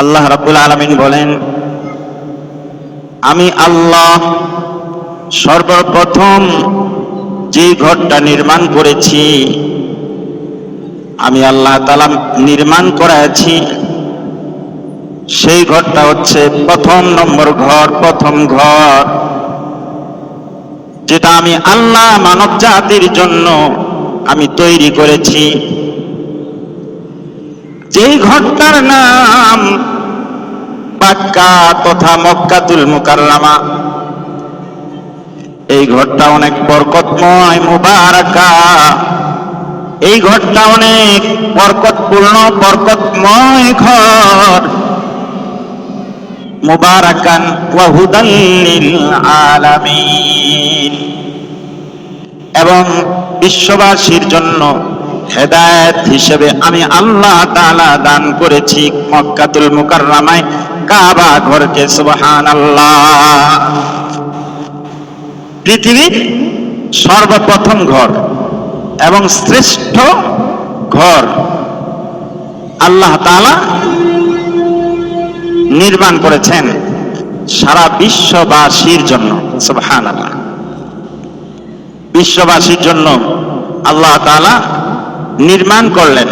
আল্লাহ রাব্বুল আলামিন বলেন, আমি আল্লাহ সর্বপ্রথম যে ঘরটা নির্মাণ করেছি, আমি আল্লাহ তাআলা নির্মাণ করাছি সেই ঘরটা হচ্ছে প্রথম নম্বর ঘর, প্রথম ঘর, যেটা আমি আল্লাহ মানব জাতির জন্য আমি তৈরি করেছি। যেই ঘরটার নাম পাক্কা তথা মক্কাতুল মুকাররামা। এই ঘরটা অনেক বরকতময়, মুবারাকা। এই ঘরটা অনেক বরকতপূর্ণ, বরকতময় ঘর। মুবারাকান ওয়া হুদাল আলামিন। এবং বিশ্ববাসীর জন্য হেদায়েত হিসেবে আমি আল্লাহ তাআলা দান করেছি মক্কাতুল মুকাররামায়। কাবা ঘরকে সুবহানাল্লাহ। পৃথিবীর সর্বপ্রথম ঘর এবং শ্রেষ্ঠ ঘর আল্লাহ তাআলা নির্মাণ করেছেন সারা বিশ্ববাসীর জন্য, সুবহানাল্লাহ। বিশ্ববাসীর জন্য আল্লাহ তাআলা নির্মাণ করলেন।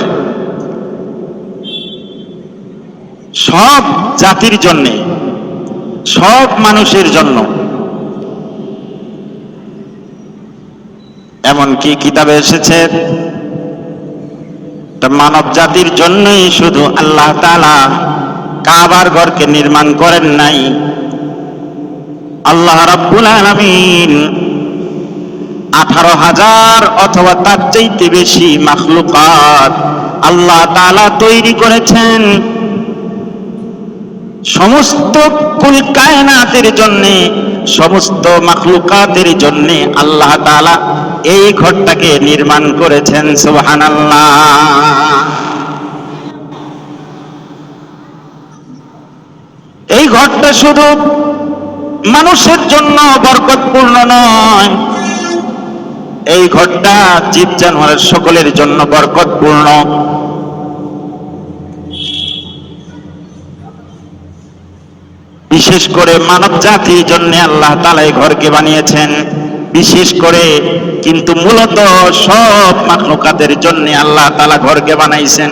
সব জাতির জন্য, সব মানুষের জন্য। এমনকি কিতাবে এসেছে? মানব জাতির জন্যই শুধু আল্লাহ তালা কাবার ঘরকে নির্মাণ করেন নাই। আল্লাহ রাব্বুল আলামিন আঠারো হাজার অথবা তার চাইতে বেশি মাখলুকাত আল্লাহ তালা তৈরি করেছেন সমস্ত কুল কায়নাতের জন্যে, সমস্ত মাখলুকাতের জন্যে আল্লাহ তালা এই ঘরটাকে নির্মাণ করেছেন, সুবহানাল্লাহ। এই ঘরটা শুধু মানুষের জন্য বরকতপূর্ণ নয় এই ঘরটা জীব জানোয়ারের সকলের জন্য বরকতপূর্ণ। বিশেষ করে মানব জাতির জন্য আল্লাহ তালা এই ঘরকে বানিয়েছেন। বিশেষ করে কিন্তু মূলত সব মাখলুকাতের জন্য আল্লাহ তালা ঘরকে বানাইছেন।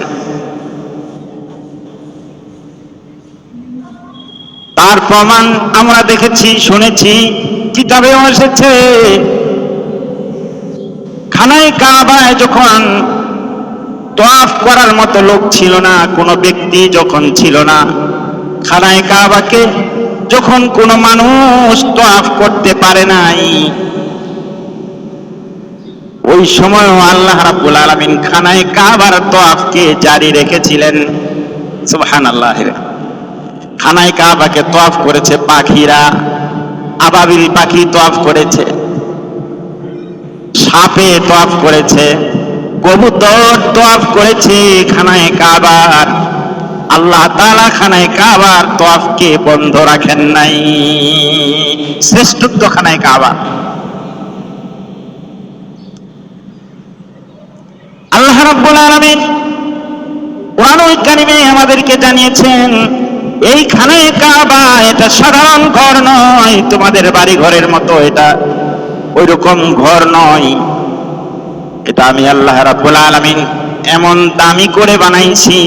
তার প্রমাণ আমরা দেখেছি, শুনেছি, কিতাবেও এসেছে। খানায় কাবায় যখন তোয়াফ করার মতো লোক ছিল না, কোনো ব্যক্তি যখন ছিল না খানায় কাবাকে যখন কোনো মানুষ তোয়াফ করতে পারে নাই, ওই সময় আল্লাহ রাব্বুল আলামিন খানায় কাবার তোয়াফকে জারি রেখেছিলেন। সুবহানাল্লাহ। খানায় কাবাকে তোয়াফ করেছে পাখিরা, আবাবিল পাখি তোয়াফ করেছে। সাপে তোয়াফ করেছে, কবুতর তোয়াফ করেছে খানায় কাবার। আল্লাহ তাআলা খানায় কাবার তোয়াফকে বন্ধ রাখেন নাই, শ্রেষ্ঠত্ব খানায় কাবা। আল্লাহ রাব্বুল আলামিন কোরআনুল কারিমে আমাদেরকে জানিয়েছেন, এই খানায় কাবা এটা সাধারণ ঘর নয়, তোমাদের বাড়ি ঘরের মতো এটা। ওই রকম ঘর নয়। এটা আমি আল্লাহ রাব্বুল আলামিন এমন দামি করে বানাইছি,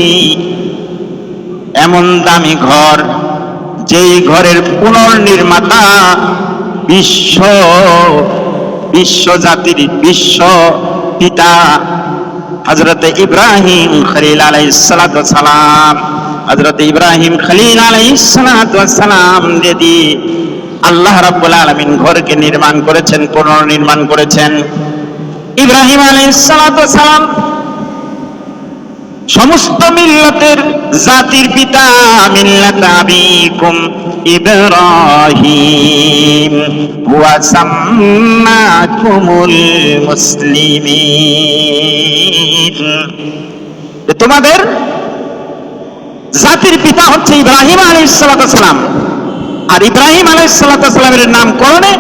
এমন দামি ঘর যেই ঘরের পুনর্নির্মাতা বিশ্ব বিশ্ব জাতির বিশ্ব পিতা হজরত ইব্রাহিম খলিল আলাইসালাম হজরত ইব্রাহিম খলিল আলাইসালাম দিদি আল্লাহ রাব্বুল আলামিন ঘরকে নির্মাণ করেছেন, পুনর্নির্মাণ করেছেন। ইব্রাহিম আলাইসালাম সমস্ত মিল্লতের জাতির পিতা মিল্লাত আবিকুম ইব্রাহিম, হুয়া সাম্মাকুমুল মুসলিমিন। তোমাদের জাতির পিতা হচ্ছে ইব্রাহিম আলাইসালাম আর ইব্রাহিম আলাইসালামের নামকরণে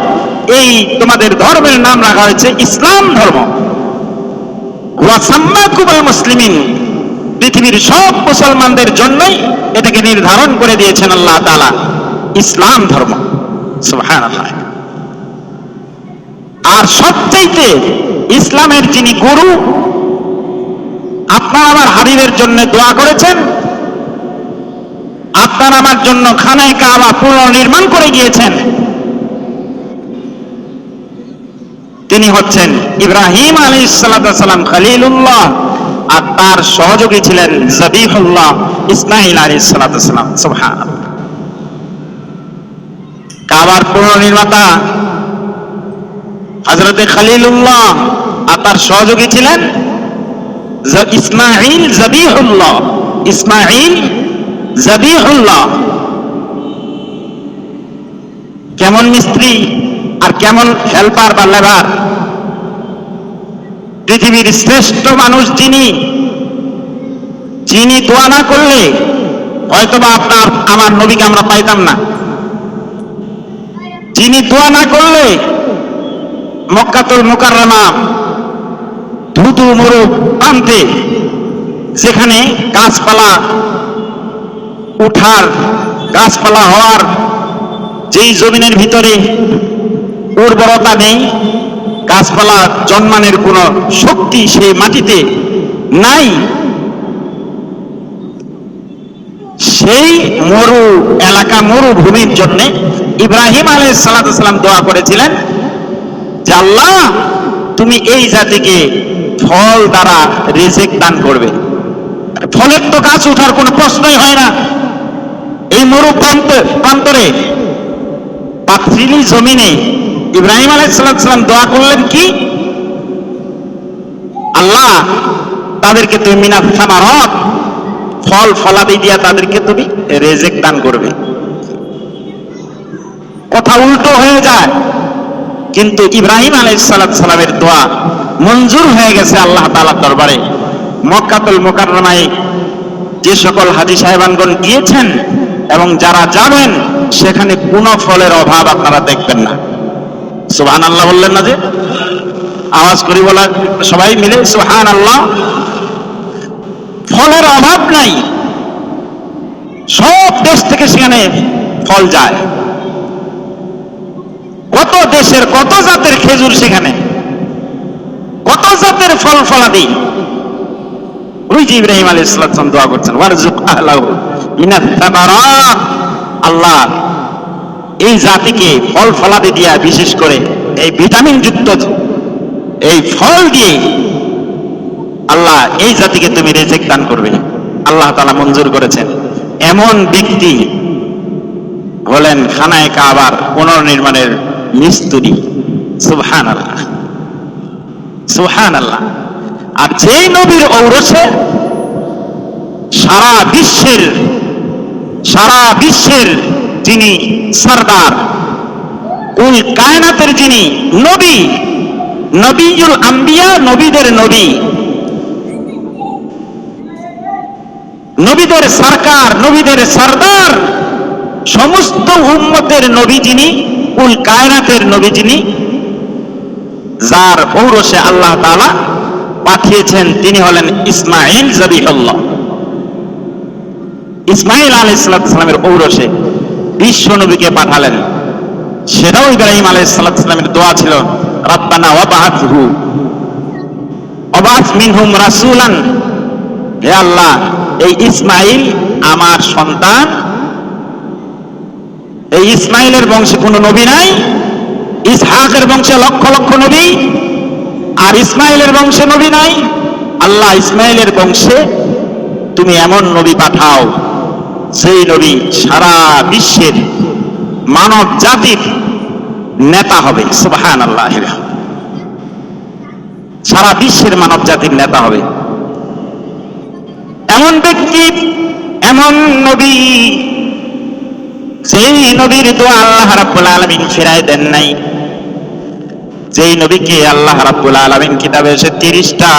এই তোমাদের ধর্মের নাম রাখা হয়েছে ইসলাম ধর্ম। ওয়া সাম্মাকুমুল মুসলিমিন। পৃথিবীর সব মুসলমানদের জন্যই এটাকে নির্ধারণ করে দিয়েছেন আল্লাহ তালা ইসলাম ধর্ম। সুবহানাল্লাহ। আর সবচাইতে ইসলামের যিনি গুরু, আপনার আমার হাবিবের জন্য দোয়া করেছেন আপনার আমার জন্য খানায় কাবা পুনর্নির্মাণ করে গিয়েছেন। তিনি হচ্ছেন ইব্রাহিম আলী সালাম খালিলুল্লাহ আর তার সহযোগী ছিলেন জবিহুল্লাহ ইসমাইল আলী সালাম। সুবহান কাবার পুনর্নির্মাতা হজরতে খালিলুল্লাহ আর তার সহযোগী ছিলেন ইসমাইল জবিহুল্লাহ। ইসমাইল জবিহুল্লাহ। কেমন মিস্ত্রি আর কেমন হেল্পার বা লেবার পৃথিবীর শ্রেষ্ঠ মানুষ যিনি যিনি দোয়া না করলে হয়তোবা আপনার, আমার নবীকে আমরা পাইতাম না। যিনি দোয়া না করলে মক্কাতুল মুকাররমা ধুধু মরু প্রান্তে যেখানে গাছপালা উঠার, গাছপালা হওয়ার, যেই জমিনের ভিতরে উর্বরতা নেই, গাছপালা জন্মানের কোনো শক্তি সেই মাটিতে নাই, সেই মরু এলাকা মরুভূমির জন্য ইব্রাহিম আলাইহিস সালাম দোয়া করেছিলেন আল্লাহ, তুমি এই জাতিকে ফল দ্বারা রিজিক দান করবে। ফলের তো গাছ ওঠার কোনো প্রশ্নই হয় না। এই মরু প্রান্ত, প্রান্তরে পাথরিলি জমিনে ইব্রাহিম আলাইসাল্লাম দোয়া করলেন কি? আল্লাহ, তাদেরকে তুমি মিনাত সামারত ফল ফলাদি দিয়া তাদেরকে তুমি রেজেক দান করবে। কথা উল্টো হয়ে যায়, কিন্তু ইব্রাহিম আলাইসালামের দোয়া মঞ্জুর হয়ে গেছে আল্লাহ তাআলার দরবারে। মক্কাতুল মোকাররমায় যে সকল হাজি সাহেবানগণ গিয়েছেন এবং যারা যাবেন, সেখানে কোনো ফলের অভাব আপনারা দেখবেন না। সুবহান আল্লাহ বললেন না যে? আওয়াজ করি বলা, সবাই মিলে সুবহান আল্লাহ ফলের অভাব নাই। সব দেশ থেকে সেখানে ফল যায়। কত দেশের, কত জাতের খেজুর সেখানে? কত জাতের ফল ফলাদি? ওই যে ইব্রাহিম আলী ইসলাম দোয়া করছেন আল্লাহ এই জাতিকে ফল ফলাদি দিয়া বিশেষ করে এই ভিটামিন যুক্ত এই ফল দিয়ে আল্লাহ এই জাতিকে তুমি রেজেক দান করবে। আল্লাহ তাআলা মঞ্জুর করেছেন। এমন ব্যক্তি হলেন খানায় কাবার পুনর্নির্মাণের মিস্তুরি। সুবহান আল্লাহ সুবহান আল্লাহ আর যেই নবীর ঔরসে সারা বিশ্বের সারা বিশ্বের যিনি সরদার কুল কায়নাতের যিনি নবী, নবীজুল আম্বিয়া নবীদের নবী, নবীদের সরকার, নবীদের সরদার, সমস্ত উম্মতের নবী যিনি কুল কায়নাতের নবী যিনি, যার ঔরসে আল্লাহ তাআলা পাঠিয়েছেন, তিনি হলেন ইসমাইল জবিহুল্লাহ ইসমাইল সালামের ঔরসে বিশ্ব নবীকে পাঠালেন। সেটাও ইব্রাহিম সালামের দোয়া ছিল, রাব্বানা ওয়াবাআতহু অবাস মিনহুম রাসূলান। হে আল্লাহ, এই ইসমাইল আমার সন্তান। এই ইসমাইলের বংশে কোনো নবী নাই, ইসহাকের বংশে লক্ষ লক্ষ নবী। আর ইসমাইলের বংশে নবী নাই? আল্লাহ ইসমাইলের বংশে তুমি এমন নবী পাঠাও সেই নবী সারা বিশ্বের মানব জাতির নেতা হবে। সুবহান আল্লাহ সারা বিশ্বের মানব জাতির নেতা হবে। এমন ব্যক্তি, এমন নবী সেই নবীর দোয়া আল্লাহ রাব্বুল আলামিন ফিরায় দেন নাই। যেই নবীকে আল্লাহ রাব্বুল আলমিন কিতাবে এসে তিরিশটা,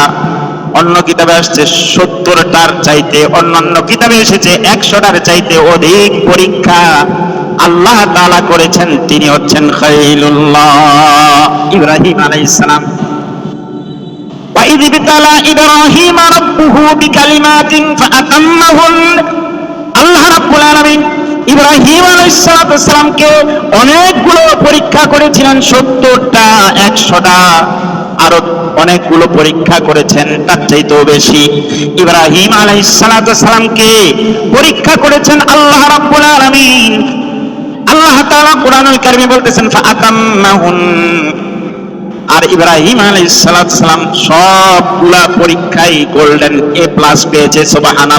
অন্য কিতাবে আসছে সত্তরটার চাইতে, অন্যান্য কিতাবে এসেছে একশোটার চাইতে অধিক পরীক্ষা আল্লাহ তালা করেছেন, তিনি হচ্ছেন খৈলুল্লাহ ইব্রাহিম আলাই ইসলাম ইব্রাহিম আল্লাহ রাব্বুল আলামিন ইব্রাহিম আলাইহিসসালামকে অনেকগুলো পরীক্ষা করেছিলেন, সত্তরটা, একশোটা, আরও অনেকগুলো পরীক্ষা করেছেন, তার চাইতেও বেশি। ইব্রাহিম আলাইহিসসালামকে পরীক্ষা করেছেন আল্লাহ রাব্বুল আলামিন। আল্লাহ তাআলা কোরআনুল কারিমে বলতেছেন ফাআতাম্মাহুন আর ইব্রাহিম আলাইসালাম সবগুলা পরীক্ষায় গোল্ডেন এ প্লাস পেয়েছে সুবাহান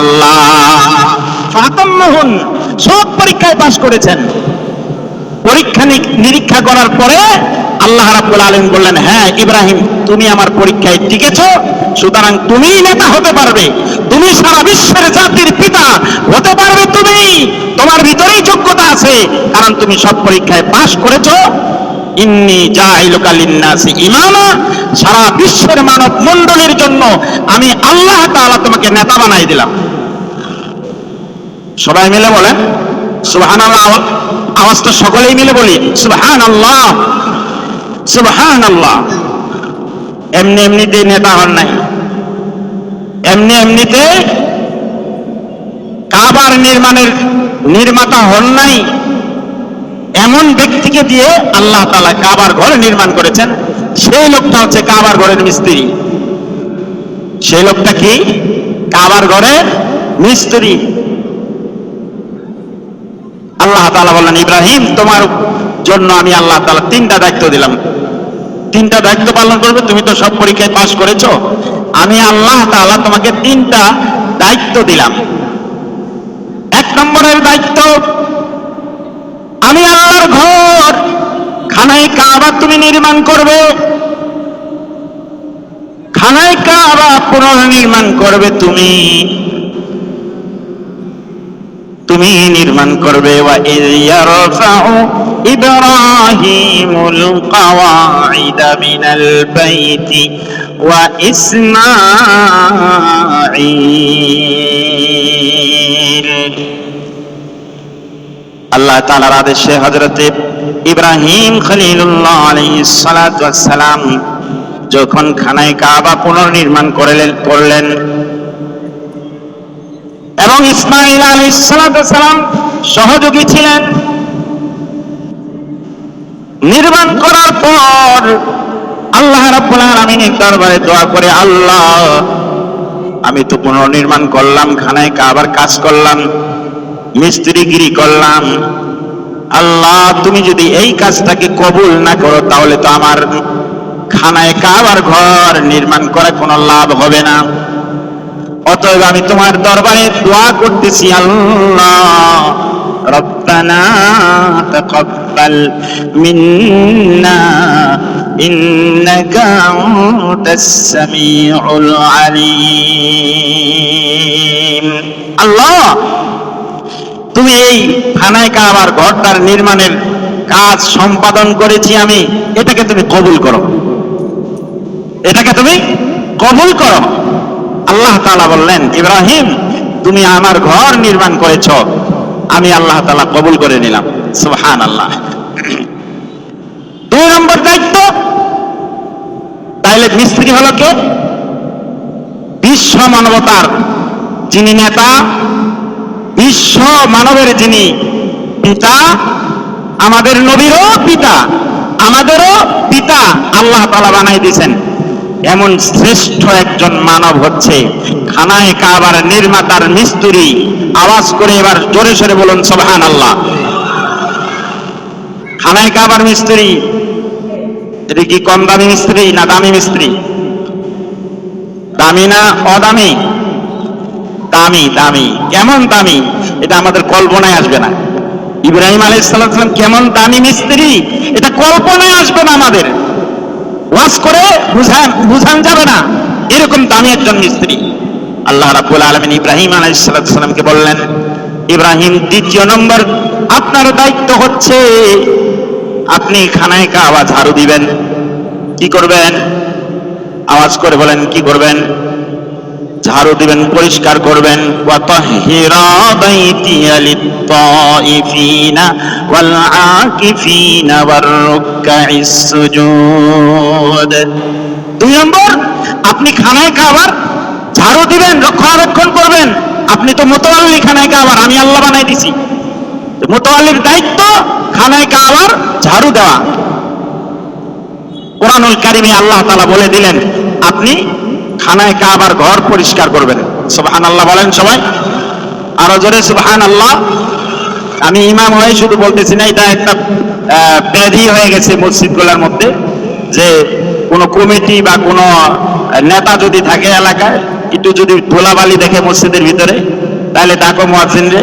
সব পরীক্ষায় পাশ করেছেন। পরীক্ষা নিরীক্ষা করার পরে আল্লাহ রাব্বুল আলামিন বললেন হ্যাঁ ইব্রাহিম, তুমি আমার পরীক্ষায় টিকেছ, সুতরাং তুমিই নেতা হতে পারবে। তুমি সারা বিশ্বের জাতির পিতা হতে পারবে তুমি। তোমার ভিতরেই যোগ্যতা আছে, কারণ তুমি সব পরীক্ষায় পাশ করেছ। সারা বিশ্বের মানব জন্য আমি আল্লাহ তোমাকে নেতা বানাই দিলাম। সবাই মিলে বলেন, সুবহানাল্লাহ, আওয়াজ তো সকলেই মিলে বলি এমনি এমনিতে নেতা হন নাই। এমনি এমনিতে কাবার নির্মাণের নির্মাতা হন নাই। এমন ব্যক্তিকে দিয়ে আল্লাহ তালা কাবার ঘর নির্মাণ করেছেন, সেই লোকটা হচ্ছে কাবার ঘরের মিস্ত্রি। সেই লোকটা কি? কাবার ঘরের মিস্ত্রি। আল্লাহ তালা বললেন, ইব্রাহিম, তোমার জন্য আমি আল্লাহ তালা তিনটা দায়িত্ব দিলাম। তিনটা দায়িত্ব পালন করবে, তুমি তো সব পরীক্ষায় পাশ করেছ। আমি আল্লাহ তাআলা তোমাকে তিনটা দায়িত্ব দিলাম। এক নম্বরের দায়িত্ব আমি আল্লাহর ঘর খানায় কাবা তুমি নির্মাণ করবে। খানায় কাবা পুনর্নির্মাণ করবে তুমি। তুমি নির্মাণ করবে। ইব্রাহিমুল কাওয়াইদা মিনাল বাইতি ওয়া ইসমাঈল। আল্লাহ তাআলার আদেশে হযরতে ইব্রাহিম খলিলুল্লাহ আলাইহিস সালাতু যখন খানায় কাবা পুনর্নির্মাণ করলেন করলেন। এবং ইসমাইল আলী সালাম সহযোগী ছিলেন। নির্মাণ করার পর আল্লাহ রাব্বুল আলামিনের দরবারে দোয়া করে, আল্লাহ, আমি তো পুনর্নির্মাণ করলাম, খানায় কাবার কাজ করলাম, মিস্ত্রিগিরি করলাম আল্লাহ, তুমি যদি এই কাজটাকে কবুল না করো, তাহলে তো আমার খানায় কাবার ঘর নির্মাণ করে কোনো লাভ হবে না। অতএব আমি তোমার দরবারে দোয়া করতেছি, আল্লাহ, রব্বানা তাকাব্বাল মিন্না, ইন্নাকা আনতাস সামিউল আলিম। আল্লাহ তুমি এই খানায় কাবার ঘরটার নির্মাণের কাজ সম্পাদন করেছি আমি, এটাকে তুমি কবুল করো। এটাকে তুমি কবুল করো। আল্লাহ তাআলা বললেন, ইব্রাহিম, তুমি আমার ঘর নির্মাণ করেছ। আমি আল্লাহ তাআলা কবুল করে নিলাম। সুবহান আল্লাহ দুই নম্বর দায়িত্ব। তাইলে মিস্ত্রি হলো কে? বিশ্ব মানবতার যিনি নেতা বিশ্ব মানবের যিনি পিতা, আমাদের নবীরও পিতা, আমাদেরও পিতা আল্লাহ তালা বানাই দিয়েছেন। এমন শ্রেষ্ঠ একজন মানব হচ্ছে খানায় কাবার নির্মাতার মিস্ত্রি। আওয়াজ করে এবার জোরে সরে বলুন সোবহান আল্লাহ খানায় কাবার মিস্ত্রি, এটা কি কম দামি মিস্ত্রি না দামি মিস্ত্রি? দামি না অদামি? দামি দামি, কেমন দামি? এটা আমাদের কল্পনায় আসবে না। ইব্রাহিম আলাইসাল্লাম কেমন দামি মিস্ত্রি? এটা কল্পনায় আসবে না আমাদের। ওয়াজ করে বুঝান বুঝান যাবে না। এরকম দামি একজন মিস্ত্রি। আল্লাহ রাব্বুল আলামিন ইব্রাহিম আলাইহিস সালামকে বললেন, ইব্রাহিম, দ্বিতীয় নম্বর, আপনার দায়িত্ব হচ্ছে আপনি খানায় কাবা ঝাড়ু দিবেন। কি করবেন? আওয়াজ করে বলেন, কি করবেন? ঝাড়ু দিবেন, পরিষ্কার করবেন। দুই নম্বর, আপনি খানায় খাবার ঝাড়ু দিবেন, রক্ষণাবেক্ষণ করবেন। আপনি তো মোতোয়াল্লি খানায় খাবার, আমি আল্লাহ বানাই দিছি। মোতোয়াল্লির দায়িত্ব খানায় কাবার ঝাড়ু দেওয়া। কোরআনুল কারিমে আল্লাহ তালা বলে দিলেন, আপনি খানায় কাবার ঘর পরিষ্কার করবেন। সুবহান আল্লাহ বলেন সবাই। আরও জোরে সুবহান আল্লাহ আমি ইমাম হয়ে শুধু বলতেছি না, এটা একটা ব্যাধি হয়ে গেছে মসজিদগুলোর মধ্যে, যে কোনো কমিটি বা কোনো নেতা যদি থাকে এলাকায়, একটু যদি ধুলাবালি দেখে মসজিদের ভিতরে, তাহলে ডাকো মুয়াজ্জিন রে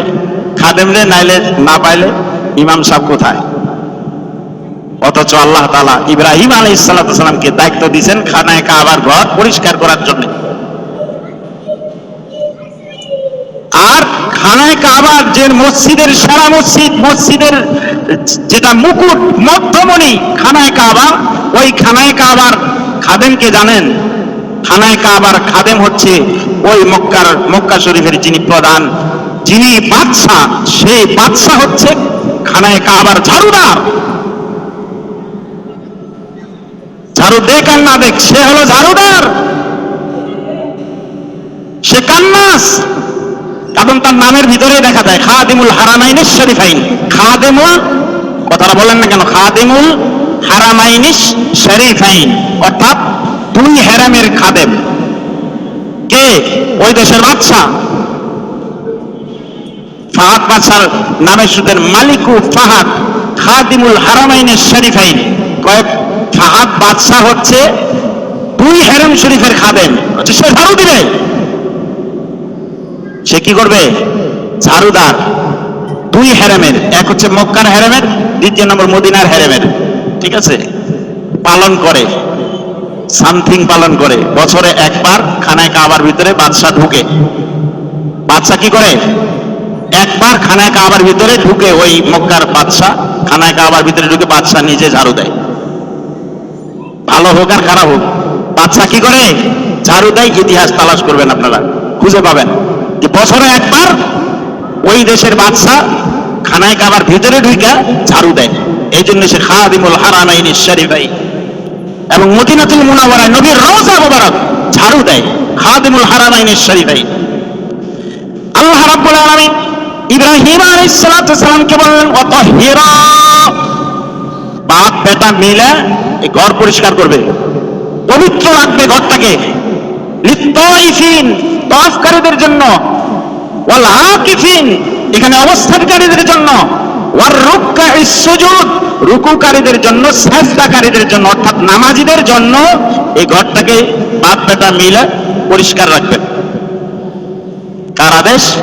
খাদেম রে নাইলে না পাইলে ইমাম সাহেব কোথায়? অথচ আল্লাহ তালা ইব্রাহিম আলাই সালামকে দায়িত্ব দিয়েছেন খানায় কাবার ঘর পরিষ্কার করার জন্য। আর খানায় কাবার যে মসজিদের সারা মসজিদ, মসজিদের যেটা মুকুট, মধ্যমণি খানায় ওই খানায় কাবার খাদেমকে জানেন? খানায় কাবার খাদেম হচ্ছে ওই মক্কার, মক্কা শরীফের যিনি প্রধান, যিনি বাদশাহ, সেই বাদশাহ হচ্ছে খানায় কাবার ঝাড়ুদার। ঝাড়ু দেখ আর না দেখ, সে হলো ঝাড়ুদার। সে কান্নাস। এবং তার নামের ভিতরে দেখা যায়, খাদিমুল হারামাইনিস শরীফাইন। খাদিমুল, কথাটা বলেন না কেন, খাদিমুল হারামাইনিস শরীফাইন। অর্থাৎ দুই হেরামের খাদেম। কে? ওই দেশের বাদশা ফাহাদ বাদশার নামে সুদের মালিকু ফাহাদ, খাদিমুল হারামাইনের শরীফাইন। ফাহাদ বাদশাহ হচ্ছে দুই হেরাম শরীফের হচ্ছে সে ঝাড়ু দিবে। সে কি করবে? ঝাড়ুদার দুই হেরেমের, এক হচ্ছে মক্কার হেরেমের, দ্বিতীয় নম্বর মদিনার হেরেমের। ঠিক আছে? পালন করে। সামথিং পালন করে। বছরে একবার খানায় কাবার ভিতরে বাদশা ঢুকে। বাদশা কি করে? একবার খানায় কাবার ভিতরে ঢুকে ওই মক্কার বাদশা খানায় কাবার ভিতরে ঢুকে বাদশা নিজে ঝাড়ু দেয়। ভালো হোক আর খারাপ হোক। বাচ্চা কি করে? ঝাড়ু দেয়, ইতিহাস তালাশ করবেন আপনারা। খুঁজে পাবেন। বছরে একবার ওই দেশের বাদশা খানায় কাবার ভিতরে ঢুইকা ঝাড়ু দেয়। এই জন্য সে খাদিমুল হারামাইন শরীফাই। এবং মদিনাতুল মুনাওয়ারায় নবীর রওজা মুবারক ঝাড়ু দেয় খাদিমুল হারামাইন শরীফাই। আল্লাহ রাব্বুল আলামিন ইব্রাহিম আলাইহিস সালাতু বললেন ওয়াতাহিরা বাপ, বেটা মিলে এই ঘর পরিষ্কার করবে। পবিত্র রাখবে ঘরটাকে। তওয়াফকারীদের জন্য। এখানে অবস্থানকারীদের জন্য। রুকুকারীদের জন্য, সাজদাকারীদের জন্য, অর্থাৎ নামাজীদের জন্য এই ঘরটাকে বাপ, বেটা মিলে পরিষ্কার রাখবেন কার আদেশ?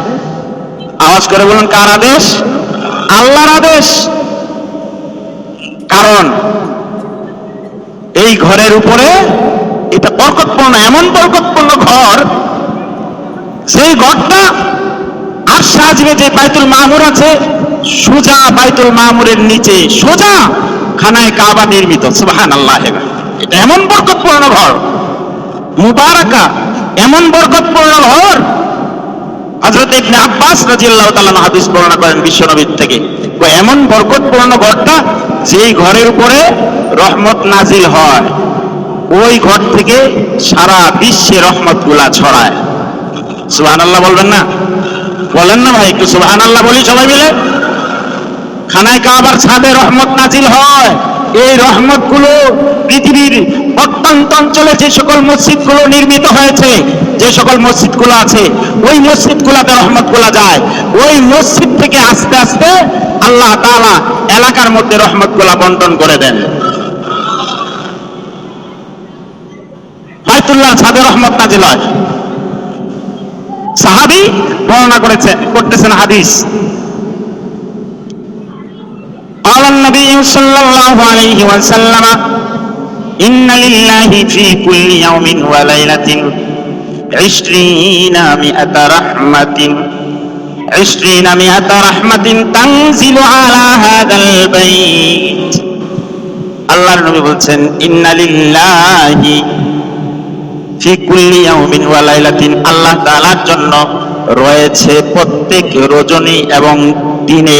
আওয়াজ করে বলুন, কার আদেশ? আল্লাহর আদেশ। কারণ এই ঘরের উপরে এটা বরকতপূর্ণ এমন বরকতপূর্ণ ঘর, সেই ঘরটা আর সাজবে যে বাইতুল মামুর আছে, সোজা বাইতুল মামুরের নিচে, সোজা খানায় কাবা নির্মিত সুবাহান এটা এমন বরকতপূর্ণ ঘর, মুবারাকা, এমন বরকতপূর্ণ ঘর। হযরত ইবনে আব্বাস রাদিয়াল্লাহু তাআলা হাদিস বর্ণনা করেন বিশ্বনবীর থেকে। এমন বরকতপূর্ণ ঘরটা যেই ঘরের উপরে রহমত নাজিল হয়, ওই ঘর থেকে সারা বিশ্বে রহমতগুলা ছড়ায়। সুবহানাল্লাহ বলবেন না? বলেন না ভাই, একটু সুবহানাল্লাহ বলি সবাই মিলে। খানায় কাবার ছাদে রহমত নাজিল হয়। এই রহমতগুলো পৃথিবীর প্রত্যন্ত অঞ্চলে যে সকল মসজিদগুলো নির্মিত হয়েছে, যে সকল মসজিদগুলো আছে, ওই মসজিদগুলোতে রহমতগুলো যায়। ওই মসজিদ থেকে আস্তে আস্তে আল্লাহ তালা এলাকার মধ্যে রহমতগুলা বন্টন করে দেন। বাইতুল্লাহ ছাদে রহমত নাজিল হয়। সাহাবি বর্ণনা করেছেন করতেছেন হাদিস। النبي صلى الله عليه وسلم إن لله في كل يوم وليلة عشرين مئة رحمة عشرين مئة رحمة تنزل على هذا البيت আল্লাহর নবী বলছেন ইন্না লিল্লাহি ফি কুল্লি ইয়াউমিন ওয়া লাইলাতিন আল্লাহ তাআলার জন্য রয়েছে প্রত্যেক রজনী এবং দিনে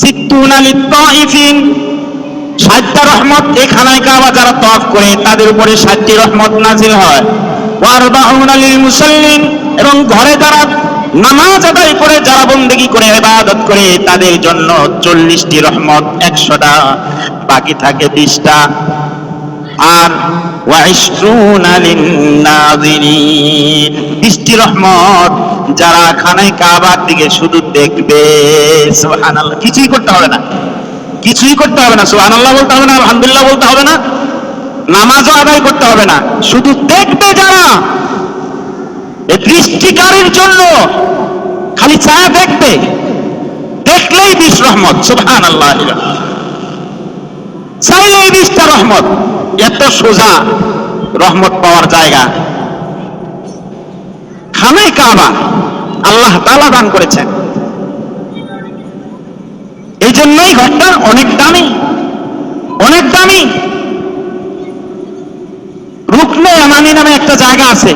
সিত্তুন আলী তাইফিন ষাটটা রহমত এই খানায় কাবা যারা তফ করে, তাদের উপরে ষাটটি রহমত নাজিল হয়। ওয়ারবাউন আলীল মুসাল্লিন, এবং ঘরে যারা নামাজ আদায় করে, যারা বন্দেগি করে, ইবাদত করে, তাদের জন্য চল্লিশটি রহমত একশোটা, বাকি থাকে বিশটা। আর ওয়াইশরুনা লিন্নাযিরিন বৃষ্টি রহমত যারা খানায় কাবার দিকে শুধু দেখবে কিছুই করতে হবে না। কিছুই করতে হবে না। সুবহানাল্লাহ বলতে হবে না, আলহামদুলিল্লাহ বলতে হবে না, নামাজও আদায় করতে হবে না। শুধু দেখবে যারা। দৃষ্টিকারীর জন্য খালি ছায়া দেখবে। দেখলেই বিশ রহমত সুবহান আল্লাহ চাইলেই বিশটা রহমত। এত সোজা রহমত পাওয়ার জায়গা। খানায় কাবা। আল্লাহ তালা দান করেছেন। এই জন্যই ঘরটা অনেক দামি অনেক দামি। রুকনে আমানি নামে একটা জায়গা আছে।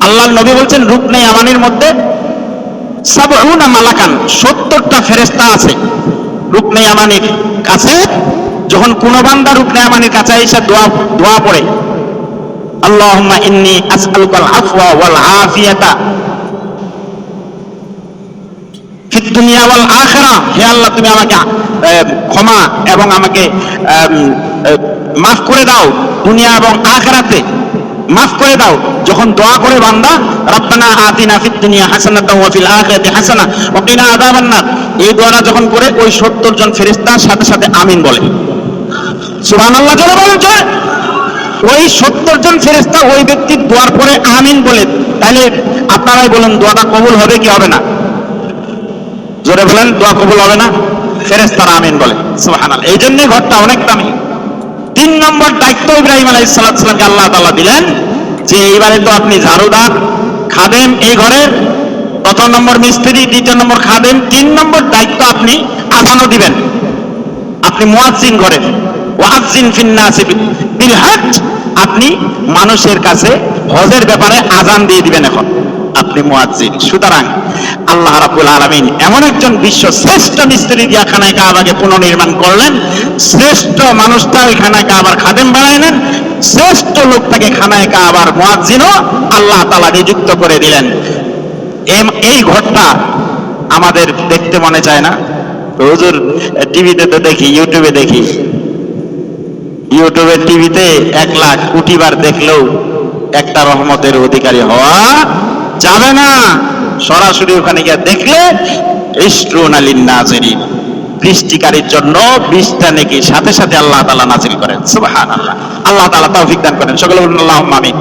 আল্লাহ নবী বলছেন, রুকনে আমানির মধ্যে সাবউনা মালাকান, সত্তরটা ফেরেস্তা আছে রুকনে আমানির কাছে। যখন কোন বান্দা রুকনে আমানির কাছে এসে দোয়া দোয়া পড়ে আল্লাহুম্মা ইন্নী আসআলুকাল আফওয়া ওয়াল আফিয়াতা। ফিদ দুনিয়া ওয়াল আখিরা। হে আল্লাহ, তুমি আমাকে ক্ষমা এবং আমাকে মাফ করে দাও দুনিয়া এবং আখিরাতে। মাফ করে দাও। যখন দোয়া করে বান্দা, রব্বানা আতিনা ফিদ দুনিয়া হাসানাতাও ওয়া ফিল আখিরাতি হাসানা ওয়া কিনা এই দোয়াটা যখন করে ওই 70 জন ফেরেশতার সাথে সাথে আমিন বলে। সুবহানাল্লাহ, জোরে জোরে। ওই 70 জন ফেরেশতা ওই ব্যক্তির দোয়ার পরে আমিন বলে, তাহলে আপনারাই বলেন, দোয়াটা কবুল হবে কি হবে না? জোরে বলেন, দোয়া কবুল হবে না? ফেরেস্তারা আমিন বলে, সুবহানাল্লাহ। এই জন্যই ঘরটা অনেক দামি। তিন নম্বর দায়িত্ব ইব্রাহিম আলাইহিস সালামকে আল্লাহ তালা দিলেন যে, এইবারে তো আপনি ঝাড়ুদার, খাদেম এই ঘরের প্রথম নম্বর মিস্ত্রি, দ্বিতীয় নম্বর খাদেম। তিন নম্বর দায়িত্ব আপনি আজানও দিবেন। আপনি মুয়াজ্জিন করেন ওয়াজ্জিন ফিন্নাসি বিল আপনি মানুষের কাছে হজের ব্যাপারে আজান দিয়ে দিবেন এখন। আপনি মুয়াজ্জিন। সুতরাং আল্লাহ রাব্বুল আলামিন এমন একজন বিশ্ব শ্রেষ্ঠ মিস্ত্রি দিয়া খানায় কাবাকে পুনর্নির্মাণ করলেন। শ্রেষ্ঠ মানুষটা ওই খানায় কাবার খাদেম বানাইলেন। শ্রেষ্ঠ লোকটাকে খানায় কাবার মুয়াজ্জিনও আল্লাহ তাআলা নিযুক্ত করে দিলেন। এম- এই ঘরটা আমাদের দেখতে মনে চায় না? হুজুর, টিভিতে তো দেখি, ইউটিউবে দেখি। ইউটিউবে টিভিতে এক লাখ কোটি বার দেখলেও একটা রহমতের অধিকারী হওয়া যাবে না। সরাসরি ওখানে গিয়ে দেখলে ইস্ট্রুন নাজরিন, বৃষ্টিকারীর জন্য বৃষ্টা নাকি সাথে সাথে আল্লাহ তালা নাজিল করেন। সুবাহ আল্লাহ তালা তৌফিক দান করেন। সকলে আল্লাহ আমিন।